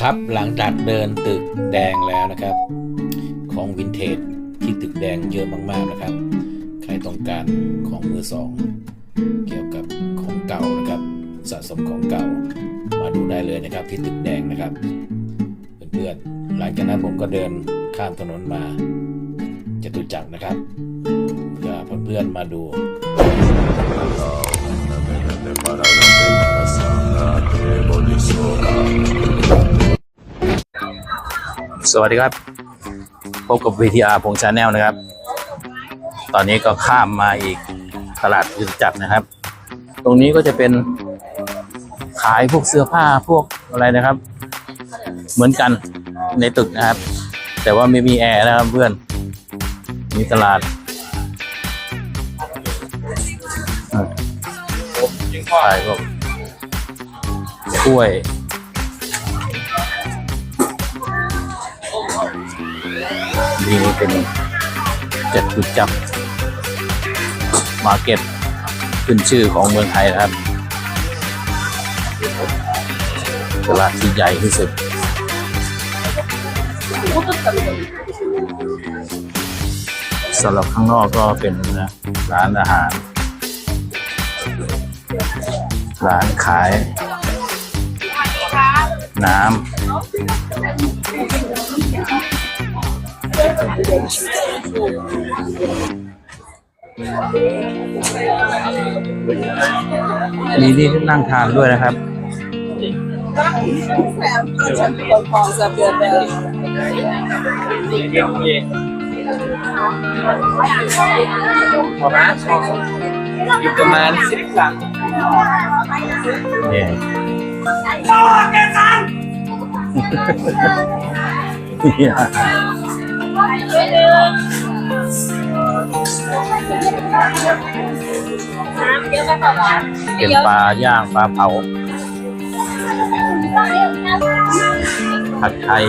ครับหลังจากเดินตึกแดงแล้วนะครับ ของวินเทจที่ตึกแดงเยอะมากๆนะครับ ใครต้องการของมือสอง เกี่ยวกับของเก่านะครับ สะสมของเก่ามาดูได้เลยนะครับที่ตึกแดงนะครับเพื่อนๆหลังจากนั้นผมก็เดินข้ามถนนมาจตุจักรนะครับเพื่อเพื่อนๆมาดู สวัสดีครับ พบกับ VTR พงชาแนลนะครับ ตอนนี้ก็ข้ามมาอีกตลาดจตุจักรนะครับ ตรงนี้ก็จะเป็นขายพวกเสื้อผ้าพวกอะไรนะครับ เหมือนกันในตึกนะครับ แต่ว่าไม่มีแอร์นะครับเพื่อน มีตลาด ขายพวกกล้วยนี่เป็นเจ็ดจุดจับมาเก็ตขึ้นชื่อของเมืองไทยนะครับตลาดที่ใหญ่ที่สุดสำหรับข้างนอกก็เป็นร้านอาหาร ร้านขายน้ำมีที่นั่งทานด้วยนะครับ qualcosa per พอไหมอยู่ประมาณสิบครั้งนี่เป็นปลาย่างปลาเผาผัดไทย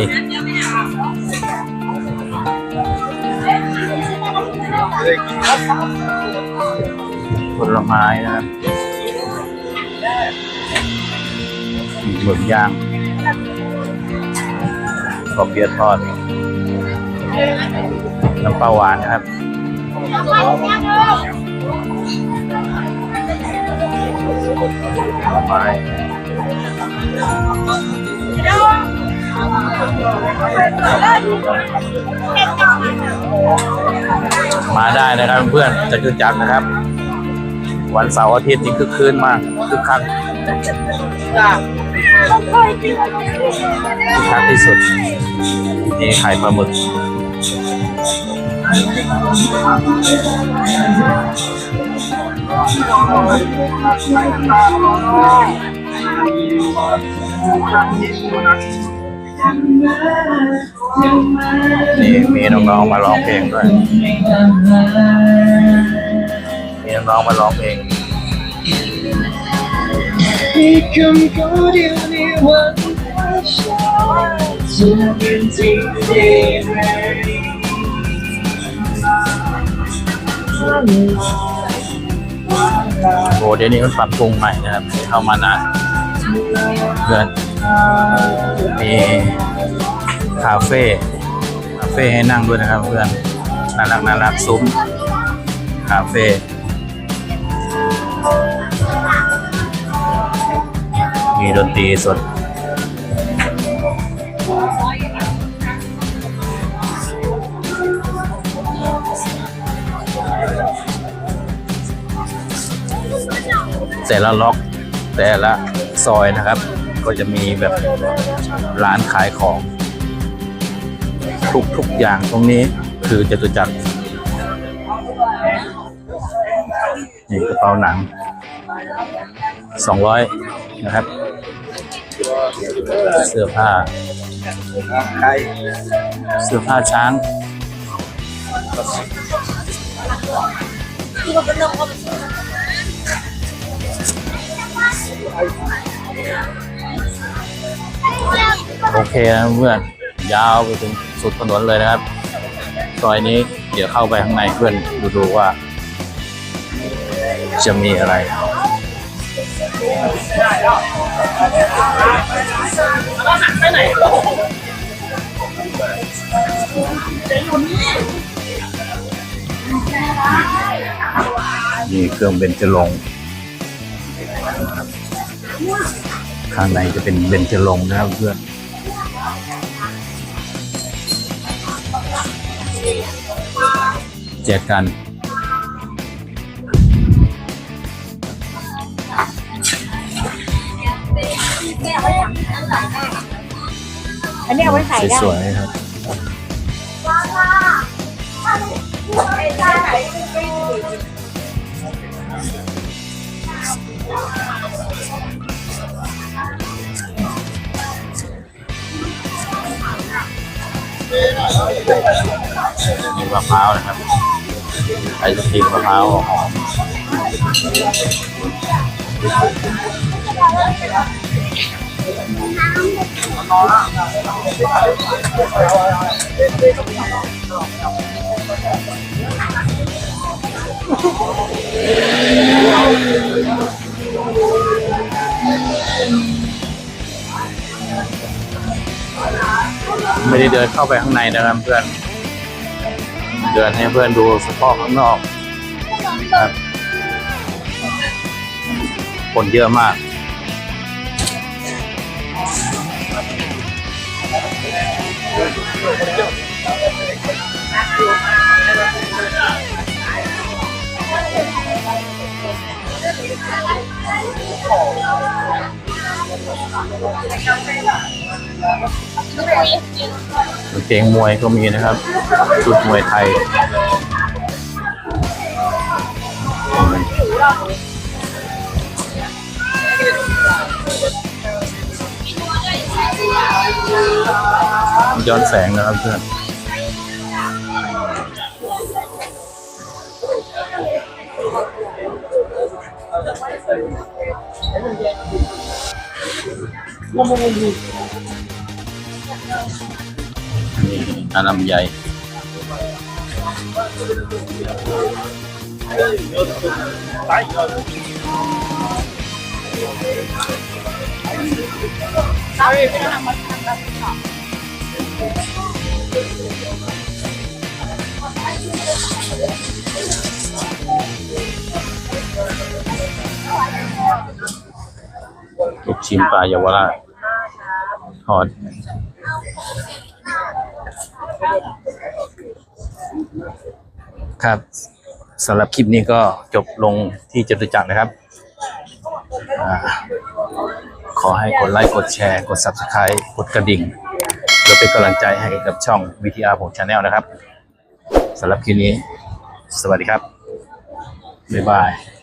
ผลไม้นะครับหมึกย่างกอบเบียทอด น้ำปลาหวานนะครับผลไม้มาได้นะครับเพื่อนจะจุจักนะครับ วันเสาร์อาทิตย์นี่คึกคืนมากคึกคักคึกคักที่สุดนี่ไข่ปลาหมึกนี่มีน้องๆมาร้องเพลงด้วย น้องมาร้องเพลงมีคำพูดเดียวในวันฉันจะเป็นจริงได้ไหมโอ้เดี๋ยวนี้มันปรับปรุงใหม่นะครับเข้ามานานเพื่อนมีคาเฟ่คาเฟ่ให้นั่งด้วยนะครับเพื่อนน่ารักน่ารักซุ้มคาเฟ่ มีดนตรีสด แต่ละล็อกแต่ละซอยนะครับ ก็จะมีแบบร้านขายของ ทุกทุกอย่างตรงนี้คือจตุจักรนี่กระเป๋าหนังสองร้อยนะครับ เสื้อผ้า เสื้อผ้าช้าง โอเคนะเพื่อน ยาวไปถึงสุดถนนเลยนะครับ ซอยนี้เดี๋ยวเข้าไปข้างในเพื่อนดูดูว่า จะมีอะไร เนี่เครื่องเบญจรงข้างในจะเป็นเบญจรงค์นะครับเพื่อนแจกกัน อันนี้เอาไว้ขายได้สวยๆครับมีมะพร้าวนะครับไอศครีมมะพร้าวหอม ไม่ได้เดินเข้าไปข้างในนะครับเพื่อน เดินให้เพื่อนดูสปอข้างนอกครับคนเยอะมาก เกงมวยก็มีนะครับชุดมวยไทย ย้อนแสงนะครับเพื่อนนี่อาลำใหญ่ ลูกชิ้นปลาเยาวราชทอดครับสำหรับคลิปนี้ก็จบลงที่จตุจักรนะครับ อาขอให้กดไลค์กดแชร์กด Subscribe กดกระดิ่ง เพื่อเป็นกำลังใจให้กับช่อง VTR ผมชาแนลนะครับสำหรับคลิปนี้ สวัสดีครับ บ๊ายบาย